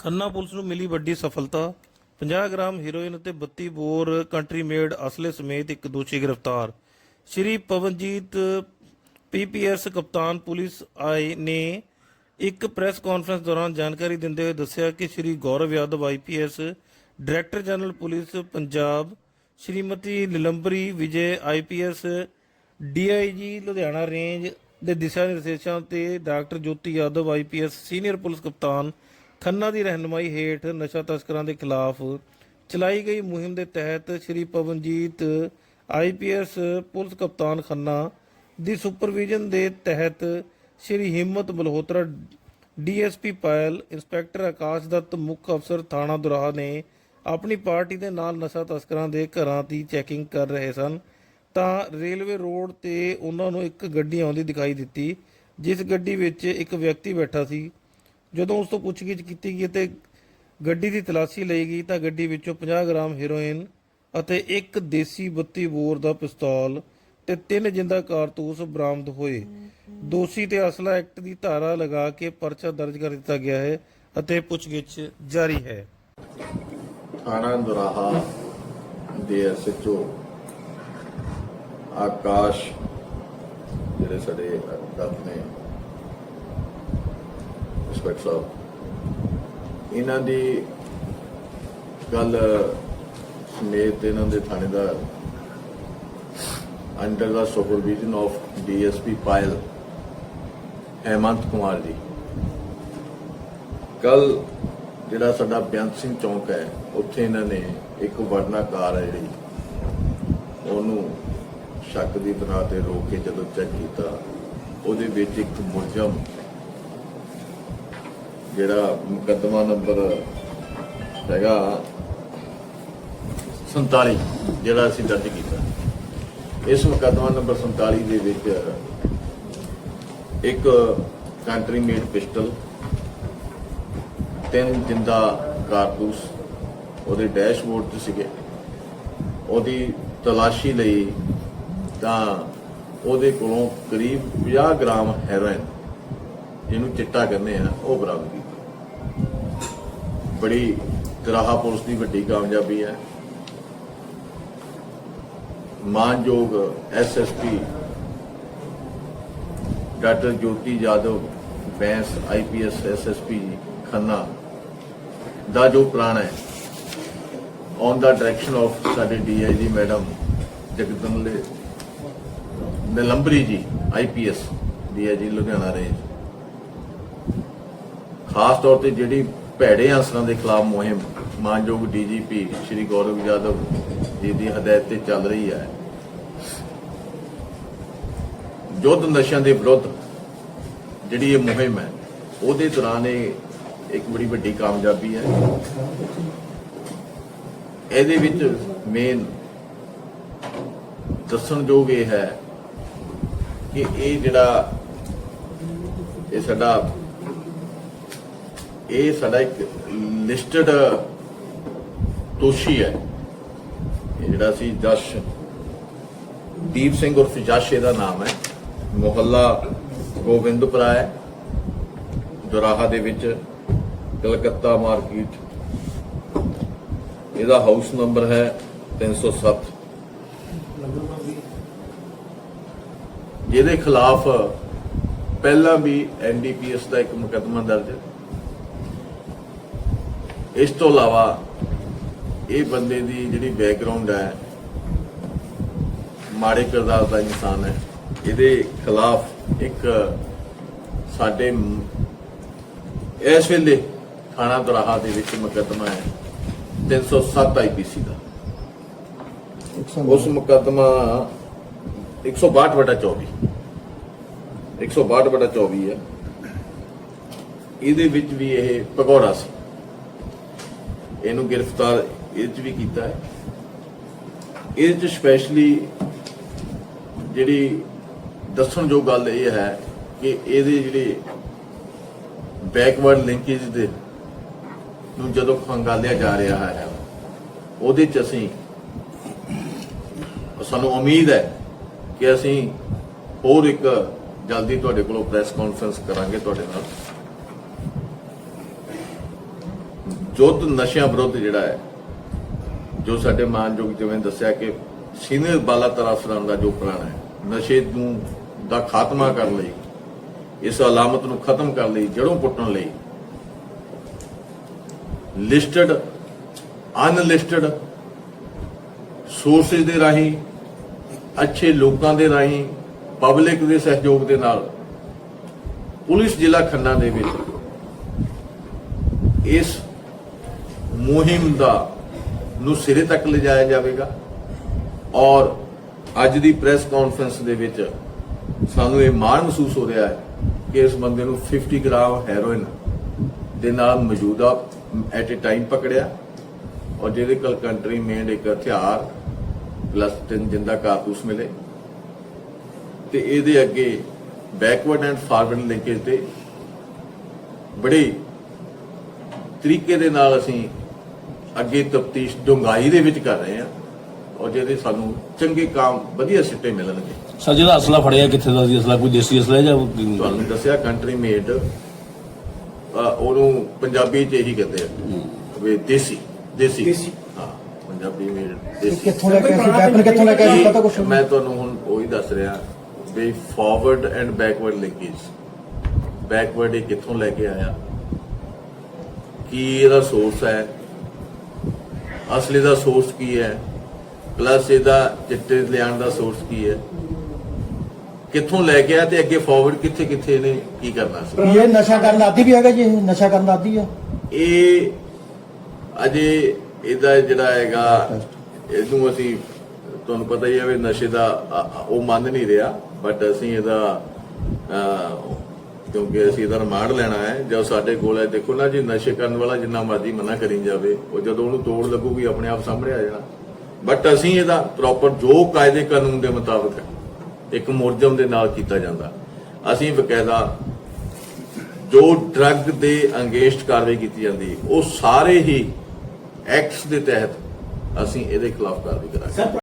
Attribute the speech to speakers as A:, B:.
A: Khanna police ਨੂੰ ਮਿਲੀ ਵੱਡੀ ਸਫਲਤਾ। 50 ਗ੍ਰਾਮ ਹੀਰੋਇਨ ਅਤੇ 32 ਬੋਰ ਕੰਟਰੀ ਮੇਡ ਅਸਲੇ ਸਮੇਤ ਇੱਕ ਦੋਸ਼ੀ ਗ੍ਰਿਫਤਾਰ। ਸ਼੍ਰੀ ਪਵਨਜੀਤ ਪੀਪੀਐਸ ਕਪਤਾਨ ਪੁਲਿਸ ਆਈ ਨੇ ਇੱਕ ਪ੍ਰੈਸ ਕਾਨਫਰੰਸ ਦੌਰਾਨ ਜਾਣਕਾਰੀ ਦਿੰਦੇ ਹੋਏ ਦੱਸਿਆ ਕਿ Shri Gaurav Yadav IPS director general police Punjab, Shrimati Nilambari Vijay IPS DIG Ludhiana range ਦੇ ਦਿਸ਼ਾ ਨਿਰਦੇਸ਼ਾਂ ਤੇ doctor Jyoti Yadav IPS senior police ਕਪਤਾਨ ਖੰਨਾ ਦੀ ਰਹਿਨੁਮਾਈ ਹੇਠ ਨਸ਼ਾ ਤਸਕਰਾਂ ਦੇ ਖਿਲਾਫ ਚਲਾਈ ਗਈ ਮੁਹਿੰਮ ਦੇ ਤਹਿਤ ਸ਼੍ਰੀ ਪਵਨਜੀਤ ਆਈਪੀਐਸ ਪੁਲਿਸ ਕਪਤਾਨ ਖੰਨਾ ਦੀ ਸੁਪਰਵਿਜ਼ਨ ਦੇ ਤਹਿਤ ਸ਼੍ਰੀ ਹਿੰਮਤ ਮਲਹੋਤਰਾ ਡੀਐਸਪੀ ਪਾਇਲ, ਇੰਸਪੈਕਟਰ ਆਕਾਸ਼ ਦੱਤ, ਮੁੱਖ ਅਫਸਰ ਥਾਣਾ ਦੁਰਾਹਾ ਨੇ ਆਪਣੀ ਪਾਰਟੀ ਦੇ ਨਾਲ ਨਸ਼ਾ ਤਸਕਰਾਂ ਦੇ ਘਰਾਂ ਦੀ ਚੈਕਿੰਗ ਕਰ ਰਹੇ ਸਨ। ਤਾਂ ਰੇਲਵੇ ਰੋਡ ਤੇ ਉਹਨਾਂ ਨੂੰ ਇੱਕ ਗੱਡੀ ਆਉਂਦੀ ਦਿਖਾਈ ਦਿੱਤੀ, ਜਿਸ ਗੱਡੀ ਵਿੱਚ ਇੱਕ ਵਿਅਕਤੀ ਬੈਠਾ ਸੀ। ਜਦੋਂ ਉਸ ਤੋਂ ਪੁੱਛਗਿੱਛ ਕੀਤੀ ਗਈ ਤੇ ਗੱਡੀ ਦੀ ਤਲਾਸ਼ੀ ਲਈ ਗਈ ਤਾਂ ਗੱਡੀ ਵਿੱਚੋਂ 50 ਗ੍ਰਾਮ ਹੈਰੋਇਨ ਅਤੇ ਇੱਕ ਦੇਸੀ 32 ਬੋਰ ਦਾ ਪਿਸਤੌਲ ਤੇ ਤਿੰਨ ਜਿੰਦਾ ਕਾਰਤੂਸ ਬਰਾਮਦ ਹੋਏ। ਦੋਸ਼ੀ ਤੇ ਅਸਲਾ ਐਕਟ ਦੀ ਧਾਰਾ ਲਗਾ ਕੇ ਪਰਚਾ ਦਰਜ ਕਰ ਦਿੱਤਾ ਗਿਆ ਹੈ ਅਤੇ ਪੁੱਛਗਿੱਛ ਜਾਰੀ ਹੈ।
B: ਥਾਣਾ ਦੁਰਾਹਾ ਦੇ ਐਸਐਚਓ ਆਕਾਸ਼, ਜਿਹੜੇ ਸਾਡੇ ਅਧਿਕਾਰੀ ਨੇ ਇੰਸਪੈਕਟਰ ਸਾਹਿਬ ਇਹਨਾਂ ਦੀ ਗੱਲ ਸਮੇਤ ਇਹਨਾਂ ਦੇ ਥਾਣੇਦਾਰ under the supervision of DSP Payal Hemant Kumar ji. ਕੱਲ ਜਿਹੜਾ ਸਾਡਾ ਬੇਅੰਤ ਸਿੰਘ ਚੌਂਕ ਹੈ, ਉੱਥੇ ਇਹਨਾਂ ਨੇ ਇੱਕ ਵਰਨਾ ਕਾਰ ਹੈ ਜਿਹੜੀ, ਉਹਨੂੰ ਸ਼ੱਕ ਦੀ ਬਣਾ ਤੇ ਰੋਕ ਕੇ ਜਦੋਂ ਚੈੱਕ ਕੀਤਾ, ਉਹਦੇ ਵਿੱਚ ਇੱਕ ਮੁਲਜ਼ਮ ਜਿਹੜਾ ਮੁਕੱਦਮਾ ਨੰਬਰ ਹੈਗਾ 47 ਜਿਹੜਾ ਅਸੀਂ ਦਰਜ ਕੀਤਾ। ਇਸ ਮੁਕੱਦਮਾ ਨੰਬਰ 47 ਦੇ ਵਿੱਚ ਇੱਕ ਕੰਟਰੀ ਮੇਡ ਪਿਸਟਲ ਤਿੰਨ ਜਿੰਦਾ ਕਾਰਤੂਸ, ਉਹਦੇ ਡੈਸ਼ਬੋਰਡ 'ਤੇ ਸੀਗੇ। ਉਹਦੀ ਤਲਾਸ਼ੀ ਲਈ ਤਾਂ ਉਹਦੇ ਕੋਲੋਂ ਕਰੀਬ 50 ਗ੍ਰਾਮ ਹੈਰੋਇਨ, ਜਿਹਨੂੰ ਚਿੱਟਾ ਕਹਿੰਦੇ ਆ, ਉਹ ਬਰਾਮਦ ਕੀਤੀ। ਬੜੀ ਤਰਾਹਾ ਪੁਲਿਸ ਦੀ ਵੱਡੀ ਕਾਮਯਾਬੀ ਹੈ। ਮਾਨਯੋਗ SSP doctor Jyoti Jadav Bains IPS SSP Khanna ਦਾ ਜੋ ਪਲਾਨ ਹੈ ਔਨ ਦਾ ਡਾਇਰੈਕਸ਼ਨ ਆਫ ਸਾਡੇ DIG madam Jagdale Nilambari ji IPS DIG Ludhiana range. ਖਾਸ ਤੌਰ ਤੇ ਜਿਹੜੀ ਭੈੜੇ ਅਨਸਰਾਂ ਦੇ ਖਿਲਾਫ ਮੁਹਿੰਮ ਮਾਨਯੋਗ ਡੀਜੀਪੀ ਸ਼੍ਰੀ ਗੌਰਵ ਯਾਦਵ ਜੀ ਦੀ ਹਦਾਇਤ ਤੇ ਚੱਲ ਰਹੀ ਹੈ। ਯੁੱਧ ਨਸ਼ਿਆਂ ਦੇ ਵਿਰੁੱਧ ਜਿਹੜੀ ਇਹ ਮੁਹਿੰਮ ਹੈ, ਉਹਦੇ ਦੌਰਾਨ ਇਹ ਇੱਕ ਬੜੀ ਵੱਡੀ ਕਾਮਯਾਬੀ ਹੈ। ਇਹਦੇ ਵਿੱਚ ਮੇਨ ਦੱਸਣਯੋਗ ਇਹ ਹੈ ਕਿ ਇਹ ਜਿਹੜਾ ਇਹ ਸਾਡਾ ਇਹ ਸਾਡਾ ਇੱਕ ਲਿਸਟਡ ਦੋਸ਼ੀ ਹੈ। ਜਿਹੜਾ ਸੀ ਜਸ਼, ਦੀਪ ਸਿੰਘ ਉਰਫ ਜਸ਼ ਇਹਦਾ ਨਾਮ ਹੈ। ਮੁਹੱਲਾ ਗੋਬਿੰਦਪੁਰਾ ਹੈ। ਦੁਰਾਹਾ ਦੇ ਵਿੱਚ ਕਲਕੱਤਾ ਮਾਰਕੀਟ। ਇਹਦਾ ਹਾਊਸ ਨੰਬਰ ਹੈ 307 ਜਿਹਦੇ ਖਿਲਾਫ ਪਹਿਲਾਂ ਵੀ ਐਨਡੀਪੀਐਸ ਦਾ ਇੱਕ ਮੁਕੱਦਮਾ ਦਰਜ ਹੈ। ਇਸ ਤੋਂ ਇਲਾਵਾ ਇਹ ਬੰਦੇ ਦੀ ਜਿਹੜੀ ਬੈਕਗ੍ਰਾਉਂਡ ਹੈ, ਮਾੜੇ ਕਿਰਦਾਰ ਦਾ ਇਨਸਾਨ ਹੈ। ਇਹਦੇ ਖਿਲਾਫ ਇੱਕ ਸਾਡੇ ਇਸ ਵੇਲੇ ਥਾਣਾ ਦੁਰਾਹਾ ਦੇ ਵਿੱਚ ਮੁਕੱਦਮਾ ਹੈ 307 ਆਈਪੀਸੀ ਦਾ। ਉਸ ਮੁਕੱਦਮਾ 162 ਬਟਾ 24 162 ਬਟਾ 24 ਹੈ। ਇਹਦੇ ਵਿੱਚ ਵੀ ਇਹ ਭਗੌੜਾ ਸੀ। ਇਹਨੂੰ ਗ੍ਰਿਫਤਾਰ ਇਹ 'ਚ ਵੀ ਕੀਤਾ ਹੈ। ਇਹ 'ਚ ਸਪੈਸ਼ਲੀ ਜਿਹੜੀ ਦੱਸਣਯੋਗ ਗੱਲ ਇਹ ਹੈ ਕਿ ਇਹਦੇ ਜਿਹੜੇ ਬੈਕਵਰਡ ਲਿੰਕੇਜ ਦੇ ਨੂੰ ਜਦੋਂ ਖੰਗਾਲਿਆ ਜਾ ਰਿਹਾ ਹੈ, ਉਹਦੇ 'ਚ ਅਸੀਂ ਸਾਨੂੰ ਉਮੀਦ ਹੈ ਕਿ ਅਸੀਂ ਹੋਰ ਇੱਕ ਜਲਦੀ ਤੁਹਾਡੇ ਕੋਲੋਂ ਪ੍ਰੈਸ ਕਾਨਫਰੰਸ ਕਰਾਂਗੇ ਤੁਹਾਡੇ ਨਾਲ। ਜੁੱਧ ਨਸ਼ਿਆਂ ਵਿਰੁੱਧ ਜਿਹੜਾ ਹੈ, ਜੋ ਸਾਡੇ ਮਾਨਯੋਗ ਜਿਵੇਂ ਦੱਸਿਆ ਕਿ ਸੀਨੀਅਰ ਬਾਲਾਤਰ ਅਫਸਰਾਂ ਦਾ ਜੋ ਪ੍ਰਾਣ ਹੈ, ਨਸ਼ੇ ਨੂੰ ਦਾ ਖਾਤਮਾ ਕਰਨ ਲਈ, ਇਸ ਅਲਾਮਤ ਨੂੰ ਖਤਮ ਕਰਨ ਲਈ, ਜੜੋਂ ਪੁੱਟਣ ਲਈ ਲਿਸਟਡ ਅਨਲਿਸਟਡ ਸੋਰਸਸ ਦੇ ਰਾਹੀਂ, ਅੱਛੇ ਲੋਕਾਂ ਦੇ ਰਾਹੀਂ ਪਬਲਿਕ ਦੇ ਸਹਿਯੋਗ ਦੇ ਨਾਲ, ਪੁਲਿਸ ਜ਼ਿਲ੍ਹਾ ਖੰਨਾ ਦੇ ਵਿੱਚ ਇਸ ਮੁਹਿੰਮ ਦਾ ਨੂੰ ਸਿਰੇ ਤੱਕ ਲਿਜਾਇਆ ਜਾਵੇਗਾ। ਔਰ ਅੱਜ ਦੀ ਪ੍ਰੈਸ ਕਾਨਫਰੰਸ ਦੇ ਵਿੱਚ ਸਾਨੂੰ ਇਹ ਮਾਣ ਮਹਿਸੂਸ ਹੋ ਰਿਹਾ ਹੈ ਕਿ ਇਸ ਬੰਦੇ ਨੂੰ 50 ਗ੍ਰਾਮ ਹੈਰੋਇਨ ਦੇ ਨਾਲ ਮੌਜੂਦਾ ਐਟ ਅ ਟਾਈਮ ਪਕੜਿਆ ਔਰ ਜਿਹਦੇ ਕੋਲ ਕੰਟਰੀ ਮੇਡ ਇੱਕ ਹਥਿਆਰ ਪਲੱਸ ਤਿੰਨ ਜਿੰਦਾ ਕਾਰਤੂਸ ਮਿਲੇ। ਤੇ ਇਹਦੇ ਅੱਗੇ ਬੈਕਵਰਡ ਐਂਡ ਫਾਰਵਰਡ ਲਿੰਕੇਜ ਤੇ ਬੜੇ ਤਰੀਕੇ ਦੇ ਨਾਲ ਅਸੀਂ ਅੱਗੇ ਤਫਤੀਸ਼ ਡੂੰਘਾਈ ਦੇ ਵਿੱਚ ਕਰ ਰਹੇ ਹਾਂ ਔਰ ਜਿਹਦੇ ਸਾਨੂੰ ਚੰਗੇ ਕੰਮ ਵਧੀਆ ਸਿੱਟੇ ਮਿਲਣਗੇ।
C: ਸਰ ਜਿਹੜਾ ਅਸਲਾ ਫੜਿਆ ਕਿੱਥੇ ਦਾ ਸੀ? ਅਸਲਾ ਕੋਈ ਦੇਸੀ ਅਸਲਾ ਹੈ ਜਾਂ
B: ਤੁਹਾਨੂੰ ਦੱਸਿਆ ਕੰਟਰੀ ਮੇਡ ਉਹਨੂੰ ਪੰਜਾਬੀ ਚ ਇਹੀ ਕਹਿੰਦੇ ਆ ਵੀ ਦੇਸੀ ਦੇਸੀ। ਹਾਂ ਪੰਜਾਬੀ ਮੇਡ ਦੇਸੀ।
D: ਕਿੱਥੋਂ ਲੈ ਕੇ ਆਏ ਸੀ? ਵੈਪਨ ਕਿੱਥੋਂ ਲੈ ਕੇ ਆਏ ਸੀ? ਪਤਾ ਕੁਛ
B: ਮੈਂ ਤੁਹਾਨੂੰ ਹੁਣ ਉਹੀ ਦੱਸ ਰਿਹਾ ਵੀ forward and backward linkage backward ਇਹ ਕਿੱਥੋਂ ਲੈ ਕੇ ਆਇਆ? ਕੀ ਇਹਦਾ ਸੋਰਸ ਹੈ? ਅਸਲੀ ਦਾ ਸੋਰਸ ਕੀ ਹੈ? ਪਲੱਸ ਇਹਦਾ ਚਿੱਟੇ ਲਿਆਉਣ ਦਾ ਸੋਰਸ ਕੀ ਹੈ? ਕਿੱਥੋਂ ਲੈ ਕੇ ਆਇਆ ਤੇ ਅੱਗੇ ਫਾਰਵਰਡ ਕਿੱਥੇ ਕਿੱਥੇ ਨੇ ਕੀ ਕਰਨਾ ਸੀ?
D: ਇਹ ਨਸ਼ਾ ਕਰਨ ਦਾ ਆਦੀ ਵੀ ਹੈਗਾ ਜੀ ਇਹ ਨਸ਼ਾ ਕਰਨ ਦਾ ਆਦੀ ਆ।
B: ਇਹ ਅਜੇ ਇਹਦਾ ਜਿਹੜਾ ਹੈਗਾ ਇਹਨੂੰ ਅਸੀਂ ਤੁਹਾਨੂੰ ਪਤਾ ਹੀ ਹੈ ਵੀ ਨਸ਼ੇ ਦਾ ਉਹ ਮੰਨ ਨਹੀਂ ਰਿਹਾ ਬਟ ਅਸੀਂ ਇਹਦਾ ਕਿਉਂਕਿ ਅਸੀਂ ਇਹਦਾ ਰਿਮਾਂਡ ਲੈਣਾ ਹੈ ਜਦ ਸਾਡੇ ਕੋਲ ਹੈ, ਦੇਖੋ ਨਾ ਜੀ, ਨਸ਼ੇ ਕਰਨ ਵਾਲਾ ਜਿੰਨਾ ਮਰਜ਼ੀ ਮਨਾ ਕਰੀ ਜਾਵੇ, ਉਹ ਜਦੋਂ ਉਹਨੂੰ ਤੋੜ ਲੱਗੂਗੀ, ਆਪਣੇ ਆਪ ਸਾਹਮਣੇ ਆ ਜਾਣਾ। ਬਟ ਅਸੀਂ ਇਹਦਾ ਪ੍ਰੋਪਰ ਜੋ ਕਾਇਦੇ ਕਾਨੂੰਨ ਦੇ ਮੁਤਾਬਕ ਇੱਕ ਮੁਰਜਮ ਦੇ ਨਾਲ ਕੀਤਾ ਜਾਂਦਾ। ਅਸੀਂ ਬਕਾਇਦਾ ਜੋ ਡਰੱਗ ਦੇ ਅੰਗੇਸ਼ਟ ਕਾਰਵਾਈ ਕੀਤੀ ਜਾਂਦੀ, ਉਹ ਸਾਰੇ ਹੀ ਐਕਟਸ ਦੇ ਤਹਿਤ ਅਸੀਂ ਇਹਦੇ ਖਿਲਾਫ ਕਾਰਵਾਈ ਕਰਾਂਗੇ।